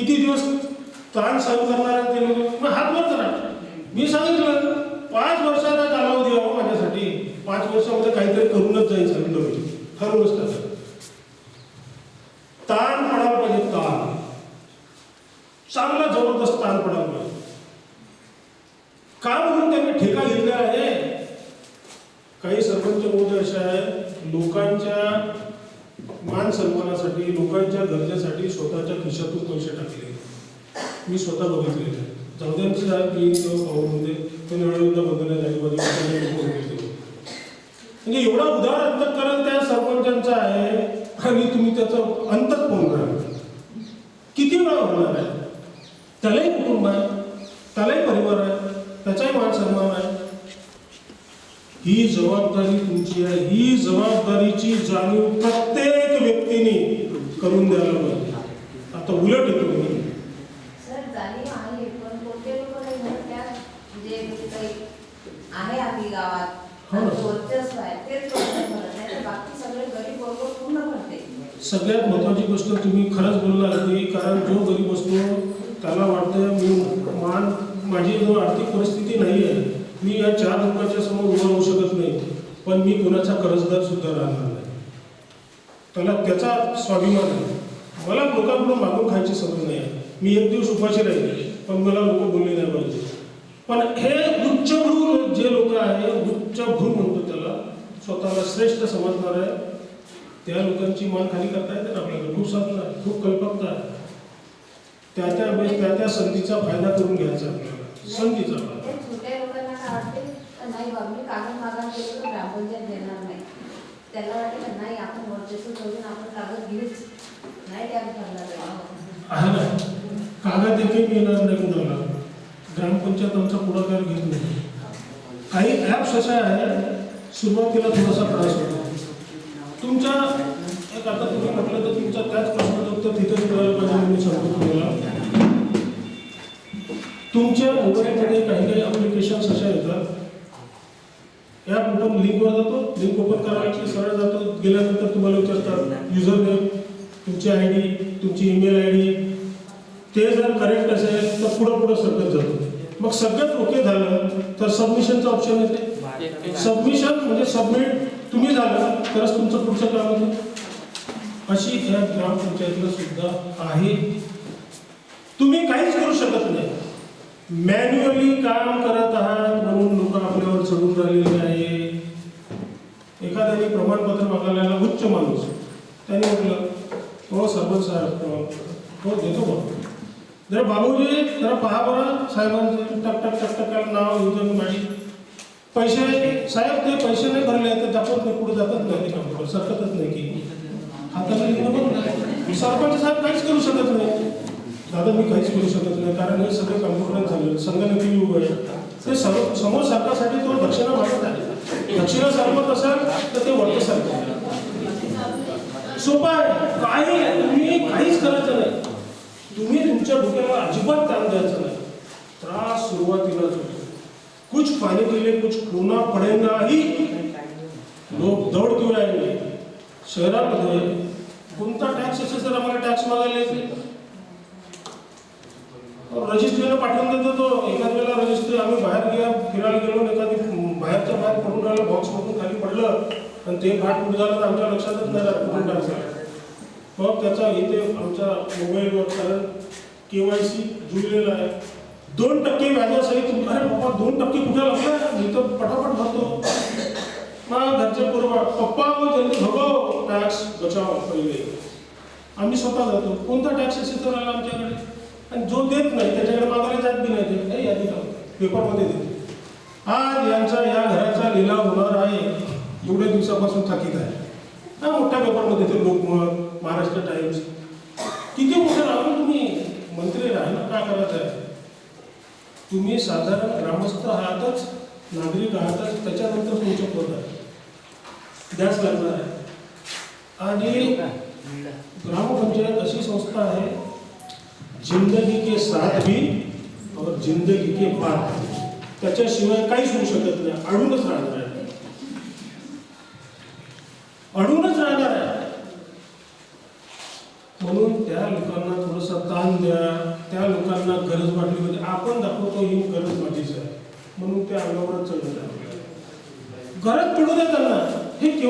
किती दिवस ताण सहन करणार ते लोक? मग हात वर करा. मी सांगितलं पाच वर्षाचा कालावधी आहे माझ्यासाठी. पाच वर्षामध्ये काहीतरी करूनच जायचं नवीन ठरवूनच टाका ताण पडायला पाहिजे ताण. चांगला जबरदस्त ताण पडायला पाहिजे. का म्हणून त्यांनी ठेका घेतला आहे? काही सरपंच महोदय असे आहे लोकांच्या मान सन्मानासाठी लोकांच्या गरजेसाठी स्वतःच्या खिशातून पैसे टाकले. मी स्वतः बघितले जाऊ द्या साहेब मी तो भाऊमध्ये तो बघण्यात आजूबाजूला म्हणजे, म्हणजे एवढा उदार अंतकरण त्या सरपंचांचा आहे आणि तुम्ही त्याचं अंतच फोन करा किती वेळा होणार आहे? त्यालाही कुटुंब आहे त्यालाही परिवार आहे त्याचाही मान सन्मान आहे. ही जबाबदारी तुमची आहे. ही जबाबदारीची जाणीव प्रत्येक करून द्यायला पाहिजे आता उलट येतो मी सर जाणीव आहे पण कोणते लोक नाही म्हणत त्या म्हणजे काही आहे आपली गावात. आणि वर्चस्व आहे तेच लोक नाही म्हणत. नाही तर बाकी सगळे गरीब वर्ग पूर्ण म्हणते. सगळ्यात महत्वाची गोष्ट तुम्ही खरंच बोलला अगदी कारण जो गरीब असतो त्याला वाटतं मी मान माझी जो आर्थिक परिस्थिती नाही आहे मी या चार लोकांच्या समोर उभं राहू शकत नाही. पण मी कुणाचा कर्जदार सुद्धा राहणार त्याला त्याचा स्वाभिमान आहे. मला लोकांकडून मागून खायची सवय नाही आहे. मी एक दिवस उपाशी राहील पण मला लोक बोलले नाही पाहिजे. पण हे उच्चभ्रू जे लोक आहे उच्चभ्रू म्हणतो त्याला स्वतःला श्रेष्ठ समजणार आहे. त्या लोकांची मान खाली करता येते ना आपल्याला. खूप साधनं आहे खूप कल्पकता आहे. त्या त्या वेळेस त्या त्या संधीचा फायदा करून घ्यायचा आपल्याला. संधीचा फायदा. त्याला छोट्या नाही आपण वर्चस्व करून आपण कागद घेऊच. नाही त्या करणार कागद देखील येणार नाही कुणाला ग्रामपंचायत आमचा पुढाकार घेत नाही. काही ॲप्स अशा आहेत सुरुवातीला थोडासा त्रास होतो. तुमच्या एक आता तुम्ही म्हटलं तर तुमचा त्याच प्रश्नाचं उत्तर तिथेच मिळालं पाहिजे मी सांगतो तुम्हाला. तुमच्या मोबाईलमध्ये काही काही ॲप्लिकेशन्स अशा येतात. ॲप ओपन लिंकवर जातो. लिंक ओपन करायची सरळ जातो. गेल्यानंतर तुम्हाला विचारतात युजर नेम तुमची आय डी तुमची ईमेल आय डी ते जर करेक्ट असेल तर पुढं पुढं सरकत जातो. मग सगळंच ओके झालं तर सबमिशनचं ऑप्शन येते. सबमिशन म्हणजे सबमिट तुम्ही झालं तरच तुमचं पुढचं काम होतं. अशी ह्या ग्रामपंचायतीला सुद्धा आहे. तुम्ही काहीच करू शकत नाही. मॅन्युअली काम करत आहात म्हणून लोक आपल्यावर चढून राहिलेले आहे. एखाद्याने प्रमाणपत्र मागायला उच्च माणूस. त्याने म्हटलं हो सरपंच साहेब प्रमाणपत्र हो देतो बघ जरा बाबूजी जरा पहा बरं साहेबांचं टक टक टक टक नाव घेऊन माझी. पैसे साहेब ते पैसे नाही भरले तर दाखवत नाही पुढे जातच नाही ते काम सरकतच नाही की. हाताला सरपंच साहेब काहीच करू शकत नाही. दादा मी काहीच करू शकत नाही कारण हे सगळं कम्प्युटर झालं संगणकी युग आहे. ते सर्व समोर सरकारसाठी तो दक्षिणा मागत आहे. दक्षिणा सरपत असेल तर ते वरतं सरकार सोपं आहे. काही तुम्ही काहीच करायचं नाही. तुम्ही तुमच्या डोक्याला अजिबात ताण द्यायचं नाही. त्रास सुरुवातीलाच होतो. कुछ पाने के लिए कुछ खोना पडेगा ही लोक दौड क्यों आले शहरामध्ये कोणता टॅक्स असेल तर आम्हाला टॅक्स मागायला येते रजिस्ट्रीला देतो तो एखाद वेळेला रजिस्टर आम्ही बाहेर गेला फिरायला गेलो एखादी बाहेरच्या बाहेर पडून राहिलं बॉक्समधून खाली पडलं आणि ते भाट कुठं झालं तर आमच्या लक्षातच नाही राहत कुठून टाकलं. मग त्याचा इथे आमच्या मोबाईलवर कारण के वाय सी जुळलेला आहे. दोन टक्के व्याजासहित अरे पप्पा दोन टक्के कुठे लागला? मी तर पटापट भरतो. मग घरचे बरोबर पप्पा व त्यांनी भगो टॅक्स बचाव पहिले. आम्ही स्वतः जातो. कोणता टॅक्स असेल तर आला आमच्याकडे? आणि जो देत नाही त्याच्याकडे मागायला जात बी नाही ते. नाही यादी पेपरमध्ये देते. आज यांचा या घराचा लिलाव होणार आहे. एवढ्या दिवसापासून थकीत आहे. हा मोठ्या पेपरमध्ये ते लोकमत महाराष्ट्र टाइम्स. किती मोठं राहून तुम्ही मंत्री राहणं का करत आहे? तुम्ही साधारण ग्रामस्थ आहातच नागरिक आहातच त्याच्यानंतर तुमचं पद आहे. द्याच लागणार आहे आणि ग्रामपंचायत अशी संस्था आहे जिंदगी के साथ भी और जिंदगी के बाद त्याच्याशिवाय काहीच होऊ शकत नाही. अडूनच राहणार आहे. अडूनच राहणार आहे. म्हणून त्या लोकांना थोडासा ताण द्या. त्या लोकांना गरज वाटली म्हणजे आपण दाखवतो ही गरज माझीच आहे. म्हणून त्या अंगावरच चढत गरज पडू द्या त्यांना. हे केवळ